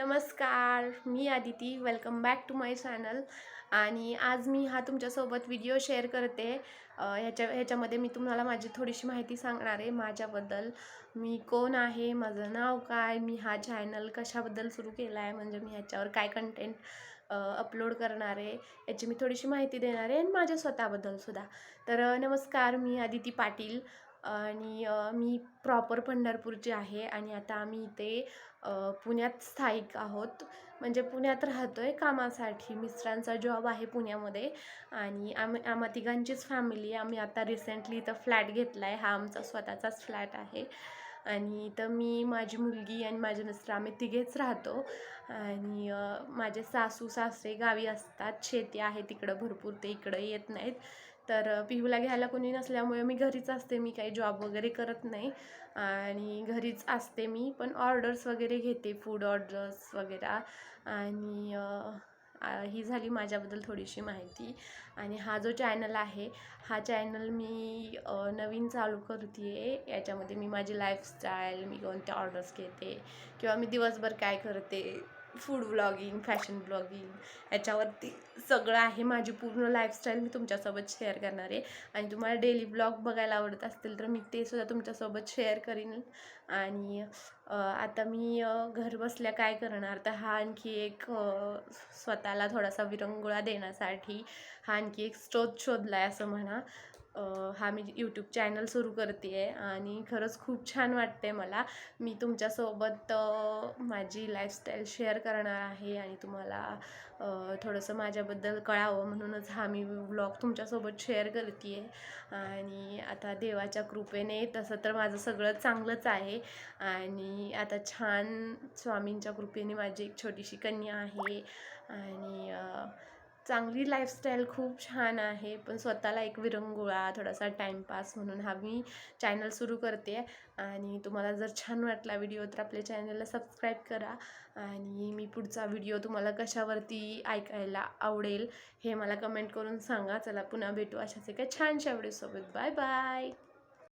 नमस्कार मी Aditi. Welcome back to my channel आणि आज मी हा तुमच्यासोबत व्हिडिओ शेअर करते. ह्याच्या ह्याच्यामध्ये मी तुम्हाला माझी थोडीशी माहिती सांगणार आहे माझ्याबद्दल. मी कोण आहे माझं नाव काय मी हा चॅनल कशाबद्दल सुरू केला आहे म्हणजे मी ह्याच्यावर काय कंटेंट अपलोड करणार आहे याची मी थोडीशी माहिती देणार आहे आणि माझ्या स्वतःबद्दल सुद्धा. तर नमस्कार मी आदिती पाटील. आणि मी प्रॉपर पंढरपूरची आहे आणि आता आम्ही इथे पुण्यात स्थायिक आहोत. म्हणजे पुण्यात राहतो आहे कामासाठी. मिस्टरांचा जॉब आहे पुण्यामध्ये आणि आम्ही आम्हा तिघांचीच फॅमिली आम्ही आता रिसेंटली इथं फ्लॅट घेतला आहे हा आमचा स्वतःचाच फ्लॅट आहे. आणि इथं मी माझी मुलगी आणि माझे मिस्टर आम्ही तिघेच राहतो. आणि माझे सासू सासरे गावी असतात. शेती आहे तिकडं भरपूर. ते इकडं येत नाहीत. तर पिहूला घ्यायला कोणी नसल्यामुळे मी घरीच असते मी काही जॉब वगैरे करत नाही. आणि घरीच असते मी पण ऑर्डर्स वगैरे घेते फूड ऑर्डर्स वगैरे. आणि ही झाली माझ्याबद्दल थोडीशी माहिती. आणि हा जो चॅनल आहे हा चॅनल मी नवीन चालू करते आहे याच्यामध्ये मी माझी लाईफस्टाईल मी कोणत्या ऑर्डर्स घेते किंवा मी दिवसभर काय करते फूड ब्लॉगिंग फॅशन ब्लॉगिंग याच्यावरती सगळं आहे. माझी पूर्ण लाईफस्टाईल मी तुमच्यासोबत शेअर करणार आहे. आणि तुम्हाला डेली ब्लॉग बघायला आवडत असतील तर मी ते सुद्धा तुमच्यासोबत शेअर करीन. आणि आता मी घर बसल्या काय करणार तर हा आणखी एक स्वतःला थोडासा विरंगुळा देण्यासाठी हा आणखी एक स्रोत शोधला आहे असं म्हणा. हा मी यूट्यूब चॅनल सुरू करते आहे आणि खरंच खूप छान वाटते मला. मी तुमच्यासोबत माझी लाईफस्टाईल शेअर करणार आहे आणि तुम्हाला थोडंसं माझ्याबद्दल कळावं म्हणूनच हा मी व्लॉग तुमच्यासोबत शेअर करते आहे आणि आता देवाच्या कृपेने तसं तर माझं सगळं चांगलंच आहे. आणि आता छान स्वामींच्या कृपेने माझी एक छोटीशी कन्या आहे. आणि चांगली लाईफस्टाईल खूप छान आहे. पण स्वतःला एक विरंगुळा थोडासा टाईमपास म्हणून हा मी चॅनल सुरू करते. आणि तुम्हाला जर छान वाटला व्हिडिओ तर आपल्या चॅनलला सबस्क्राईब करा. आणि मी पुढचा व्हिडिओ तुम्हाला कशावरती ऐकायला आवडेल हे मला कमेंट करून सांगा. चला पुन्हा भेटू अशाच एका छानशा व्हिडिओसोबत बाय बाय